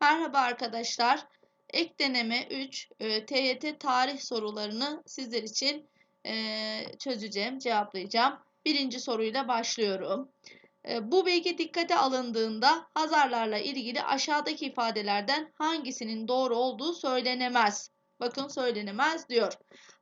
Merhaba arkadaşlar. Ek deneme 3 e, TYT tarih sorularını sizler için e, çözeceğim, cevaplayacağım. Birinci soruyla başlıyorum. E, bu bilgi dikkate alındığında Hazarlarla ilgili aşağıdaki ifadelerden hangisinin doğru olduğu söylenemez. Bakın söylenemez diyor.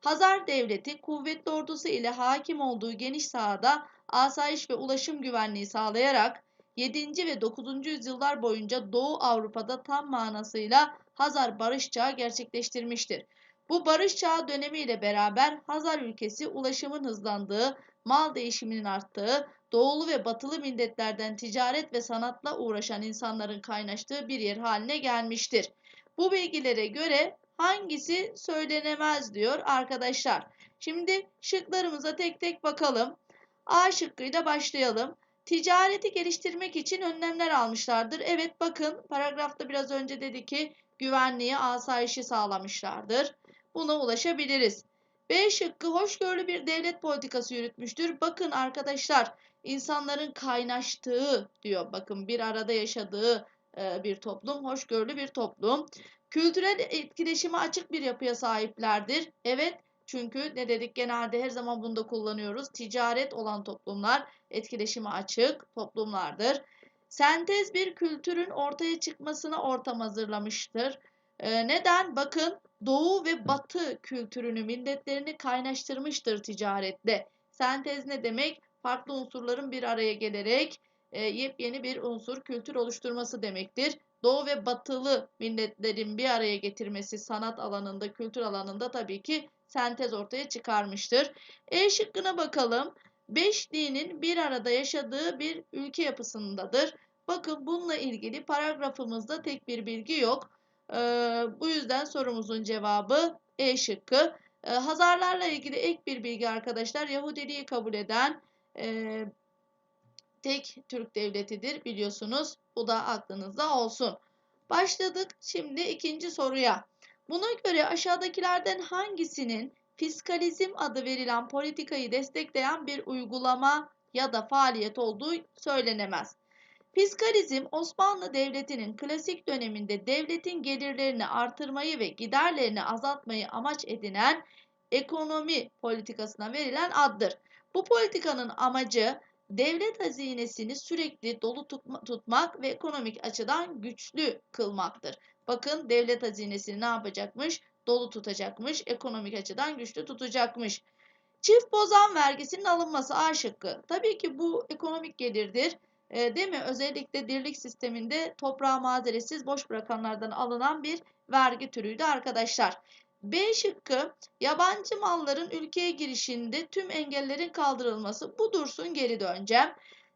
Hazar devleti kuvvetli ordusu ile hakim olduğu geniş sahada asayiş ve ulaşım güvenliği sağlayarak 7. ve 9. yüzyıllar boyunca Doğu Avrupa'da tam manasıyla Hazar barış çağı gerçekleştirmiştir. Bu barış çağı dönemiyle beraber Hazar ülkesi ulaşımın hızlandığı, mal değişiminin arttığı, doğulu ve batılı milletlerden ticaret ve sanatla uğraşan insanların kaynaştığı bir yer haline gelmiştir. Bu bilgilere göre hangisi söylenemez diyor arkadaşlar. Şimdi şıklarımıza tek tek bakalım. A şıkkıyla başlayalım. Ticareti geliştirmek için önlemler almışlardır. Evet bakın paragrafta biraz önce dedi ki güvenliği, asayişi sağlamışlardır. Buna ulaşabiliriz. B şıkkı hoşgörülü bir devlet politikası yürütmüştür. Bakın arkadaşlar insanların kaynaştığı diyor. Bakın bir arada yaşadığı e, bir toplum, hoşgörülü bir toplum. Kültürel etkileşime açık bir yapıya sahiplerdir. Evet çünkü ne dedik genelde her zaman bunu da kullanıyoruz. Ticaret olan toplumlar etkileşime açık toplumlardır. Sentez bir kültürün ortaya çıkmasına ortam hazırlamıştır. Ee, neden? Bakın Doğu ve Batı kültürünü, milletlerini kaynaştırmıştır ticaretle. Sentez ne demek? Farklı unsurların bir araya gelerek e, yepyeni bir unsur, kültür oluşturması demektir. Doğu ve batılı milletlerin bir araya getirmesi sanat alanında, kültür alanında tabii ki sentez ortaya çıkarmıştır. E şıkkına bakalım. Beş dinin bir arada yaşadığı bir ülke yapısındadır. Bakın bununla ilgili paragrafımızda tek bir bilgi yok. Ee, bu yüzden sorumuzun cevabı E şıkkı. Ee, Hazarlarla ilgili ek bir bilgi arkadaşlar. Yahudiliği kabul eden e, tek Türk devletidir biliyorsunuz. Bu da aklınızda olsun. Başladık şimdi ikinci soruya. Buna göre aşağıdakilerden hangisinin fiskalizm adı verilen politikayı destekleyen bir uygulama ya da faaliyet olduğu söylenemez. Fiskalizm Osmanlı Devleti'nin klasik döneminde devletin gelirlerini artırmayı ve giderlerini azaltmayı amaç edinen ekonomi politikasına verilen addır. Bu politikanın amacı devlet hazinesini sürekli dolu tutmak ve ekonomik açıdan güçlü kılmaktır. Bakın devlet hazinesini ne yapacakmış? Dolu tutacakmış, ekonomik açıdan güçlü tutacakmış. Çift bozan vergisinin alınması A şıkkı. Tabii ki bu ekonomik gelirdir. E, değil mi? Özellikle dirlik sisteminde toprağı mazeretsiz boş bırakanlardan alınan bir vergi türüydü arkadaşlar. B şıkkı yabancı malların ülkeye girişinde tüm engellerin kaldırılması. Bu dursun geri döneceğim.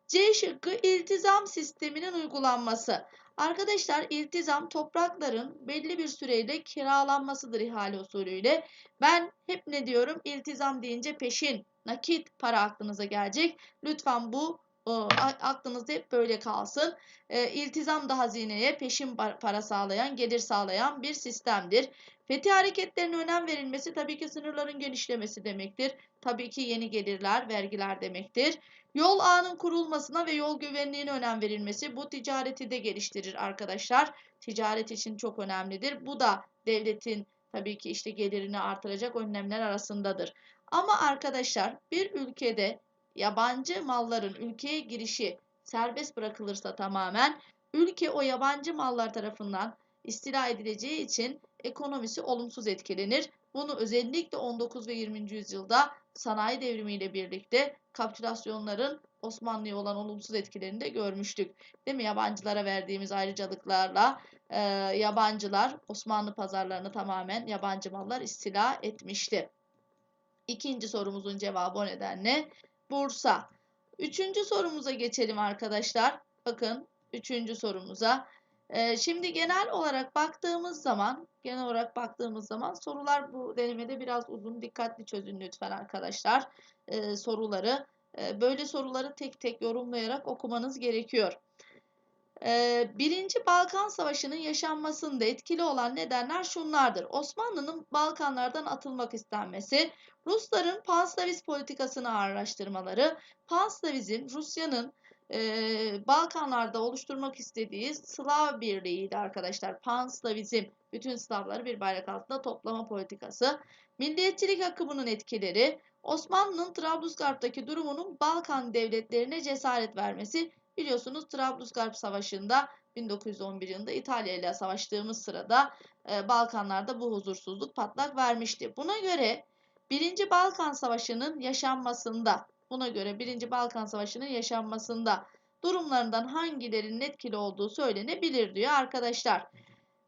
C şıkkı iltizam sisteminin uygulanması. Arkadaşlar iltizam toprakların belli bir süreyle kiralanmasıdır ihale usulüyle. Ben hep ne diyorum? İltizam deyince peşin, nakit para aklınıza gelecek. Lütfen bu aklınızda hep böyle kalsın. E, iltizam da hazineye peşin para sağlayan, gelir sağlayan bir sistemdir. Fethi hareketlerine önem verilmesi tabii ki sınırların genişlemesi demektir. Tabii ki yeni gelirler, vergiler demektir. Yol ağının kurulmasına ve yol güvenliğine önem verilmesi bu ticareti de geliştirir arkadaşlar. Ticaret için çok önemlidir. Bu da devletin tabii ki işte gelirini artıracak önlemler arasındadır. Ama arkadaşlar bir ülkede yabancı malların ülkeye girişi serbest bırakılırsa tamamen ülke o yabancı mallar tarafından istila edileceği için ekonomisi olumsuz etkilenir. Bunu özellikle 19 ve 20. yüzyılda sanayi devrimiyle birlikte kapitülasyonların Osmanlı'ya olan olumsuz etkilerini de görmüştük. Değil mi? Yabancılara verdiğimiz ayrıcalıklarla e, yabancılar Osmanlı pazarlarını tamamen yabancı mallar istila etmişti. İkinci sorumuzun cevabı o nedenle Bursa. Üçüncü sorumuza geçelim arkadaşlar. Bakın üçüncü sorumuza. Ee, şimdi genel olarak baktığımız zaman, genel olarak baktığımız zaman sorular bu denemede biraz uzun, dikkatli çözün lütfen arkadaşlar ee, soruları. Ee, böyle soruları tek tek yorumlayarak okumanız gerekiyor. Birinci Balkan Savaşı'nın yaşanmasında etkili olan nedenler şunlardır. Osmanlı'nın Balkanlardan atılmak istenmesi, Rusların Panslavist politikasını araştırmaları, Panslavizm Rusya'nın e, Balkanlarda oluşturmak istediği Slav birliğiydi arkadaşlar. Panslavizm, bütün Slavları bir bayrak altında toplama politikası. Milliyetçilik akımının etkileri, Osmanlı'nın Trablusgarp'taki durumunun Balkan devletlerine cesaret vermesi. Biliyorsunuz Trablusgarp Savaşı'nda 1911 yılında İtalya ile savaştığımız sırada e, Balkanlarda bu huzursuzluk patlak vermişti. Buna göre 1. Balkan Savaşı'nın yaşanmasında, buna göre 1. Balkan Savaşı'nın yaşanmasında durumlarından hangilerinin etkili olduğu söylenebilir diyor arkadaşlar.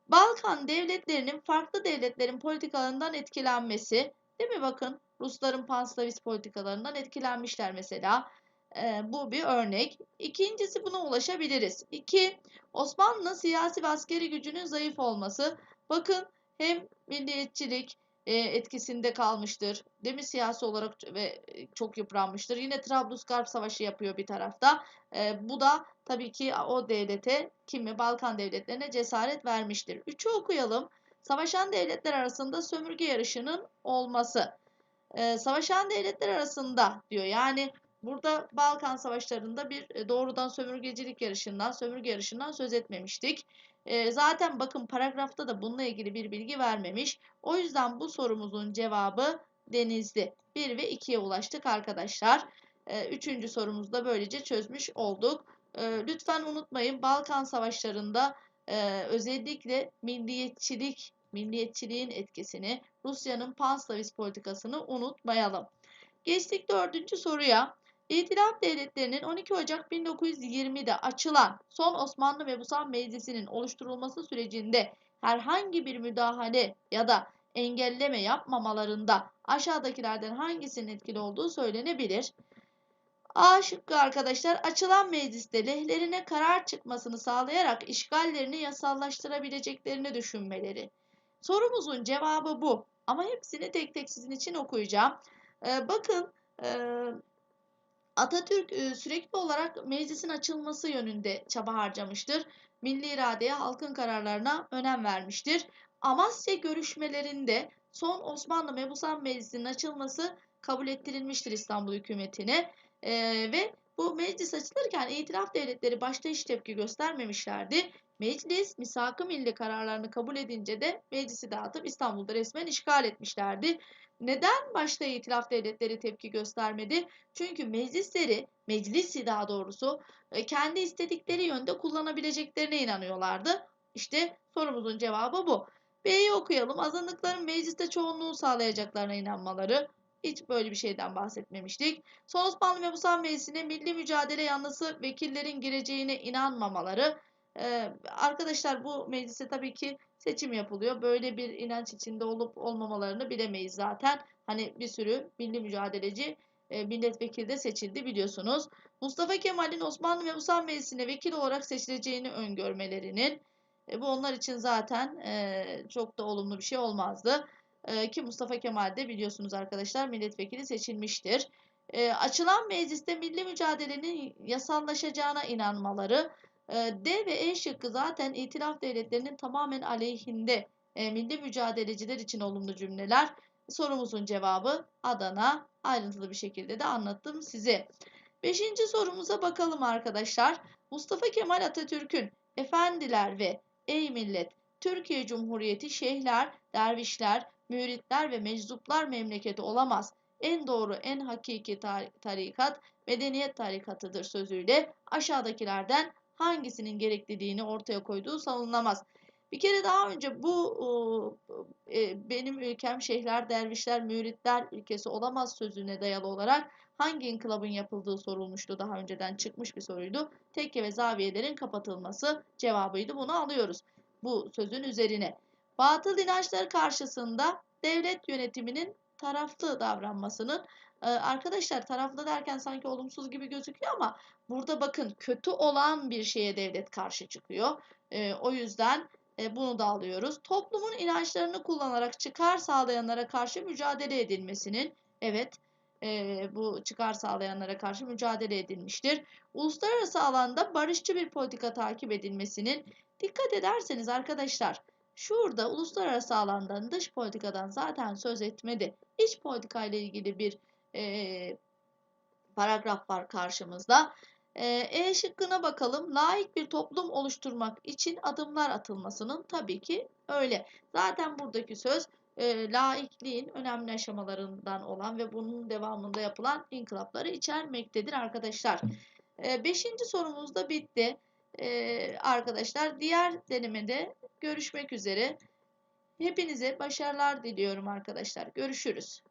Balkan devletlerinin farklı devletlerin politikalarından etkilenmesi, değil mi bakın Rusların panslavist politikalarından etkilenmişler mesela. E, bu bir örnek. İkincisi buna ulaşabiliriz. İki, Osmanlı'nın siyasi ve askeri gücünün zayıf olması. Bakın hem milliyetçilik e, etkisinde kalmıştır. Değil mi? Siyasi olarak ve çok yıpranmıştır. Yine Trablusgarp Savaşı yapıyor bir tarafta. E, bu da tabii ki o devlete, kimi Balkan devletlerine cesaret vermiştir. Üçü okuyalım. Savaşan devletler arasında sömürge yarışının olması. E, savaşan devletler arasında diyor. Yani burada Balkan savaşlarında bir doğrudan sömürgecilik yarışından, sömürge yarışından söz etmemiştik. E, zaten bakın paragrafta da bununla ilgili bir bilgi vermemiş. O yüzden bu sorumuzun cevabı Denizli. 1 ve 2'ye ulaştık arkadaşlar. E, üçüncü sorumuzu da böylece çözmüş olduk. E, lütfen unutmayın Balkan savaşlarında e, özellikle milliyetçilik, milliyetçiliğin etkisini, Rusya'nın panslavist politikasını unutmayalım. Geçtik dördüncü soruya. İtilaf Devletleri'nin 12 Ocak 1920'de açılan son Osmanlı Mebusan Meclisi'nin oluşturulması sürecinde herhangi bir müdahale ya da engelleme yapmamalarında aşağıdakilerden hangisinin etkili olduğu söylenebilir. A şıkkı arkadaşlar açılan mecliste lehlerine karar çıkmasını sağlayarak işgallerini yasallaştırabileceklerini düşünmeleri. Sorumuzun cevabı bu. Ama hepsini tek tek sizin için okuyacağım. Ee, bakın e, Atatürk sürekli olarak meclisin açılması yönünde çaba harcamıştır. Milli iradeye, halkın kararlarına önem vermiştir. Amasya görüşmelerinde son Osmanlı Mebusan Meclisi'nin açılması kabul ettirilmiştir İstanbul hükümetine. Ee, ve bu meclis açılırken itiraf devletleri başta hiç tepki göstermemişlerdi. Meclis misak-ı milli kararlarını kabul edince de meclisi dağıtıp İstanbul'da resmen işgal etmişlerdi. Neden başta itilaf devletleri tepki göstermedi? Çünkü meclisleri, meclisi daha doğrusu e, kendi istedikleri yönde kullanabileceklerine inanıyorlardı. İşte sorumuzun cevabı bu. B'yi okuyalım. Azınlıkların mecliste çoğunluğu sağlayacaklarına inanmaları. Hiç böyle bir şeyden bahsetmemiştik. Son Osmanlı Mebusan Meclisi'ne milli mücadele yanlısı vekillerin gireceğine inanmamaları. Ee, arkadaşlar bu meclise tabii ki seçim yapılıyor. Böyle bir inanç içinde olup olmamalarını bilemeyiz zaten. Hani bir sürü milli mücadeleci e, milletvekili de seçildi biliyorsunuz. Mustafa Kemal'in Osmanlı Mebusan Meclisi'ne vekil olarak seçileceğini öngörmelerinin e, bu onlar için zaten e, çok da olumlu bir şey olmazdı. E, ki Mustafa Kemal de biliyorsunuz arkadaşlar milletvekili seçilmiştir. E, açılan mecliste milli mücadelenin yasallaşacağına inanmaları e, D ve E şıkkı zaten itilaf devletlerinin tamamen aleyhinde e, milli mücadeleciler için olumlu cümleler. Sorumuzun cevabı Adana. Ayrıntılı bir şekilde de anlattım size. Beşinci sorumuza bakalım arkadaşlar. Mustafa Kemal Atatürk'ün efendiler ve ey millet Türkiye Cumhuriyeti şeyhler, dervişler, müritler ve meczuplar memleketi olamaz. En doğru, en hakiki tarikat medeniyet tarikatıdır sözüyle aşağıdakilerden hangisinin gerekliliğini ortaya koyduğu savunamaz. Bir kere daha önce bu e, benim ülkem şeyhler, dervişler, müritler ülkesi olamaz sözüne dayalı olarak hangi inkılabın yapıldığı sorulmuştu daha önceden çıkmış bir soruydu. Tekke ve zaviyelerin kapatılması cevabıydı. Bunu alıyoruz bu sözün üzerine. Batıl inançları karşısında devlet yönetiminin taraflı davranmasının arkadaşlar taraflı derken sanki olumsuz gibi gözüküyor ama burada bakın kötü olan bir şeye devlet karşı çıkıyor. o yüzden bunu da alıyoruz. Toplumun inançlarını kullanarak çıkar sağlayanlara karşı mücadele edilmesinin evet bu çıkar sağlayanlara karşı mücadele edilmiştir. Uluslararası alanda barışçı bir politika takip edilmesinin dikkat ederseniz arkadaşlar şurada uluslararası alandan dış politikadan zaten söz etmedi. İç politika ile ilgili bir e, paragraf var karşımızda. E, e şıkkına bakalım. Layık bir toplum oluşturmak için adımlar atılmasının tabii ki öyle. Zaten buradaki söz e, laikliğin önemli aşamalarından olan ve bunun devamında yapılan inkılapları içermektedir arkadaşlar. E, beşinci sorumuz da bitti. E, arkadaşlar diğer denemede görüşmek üzere. Hepinize başarılar diliyorum arkadaşlar. Görüşürüz.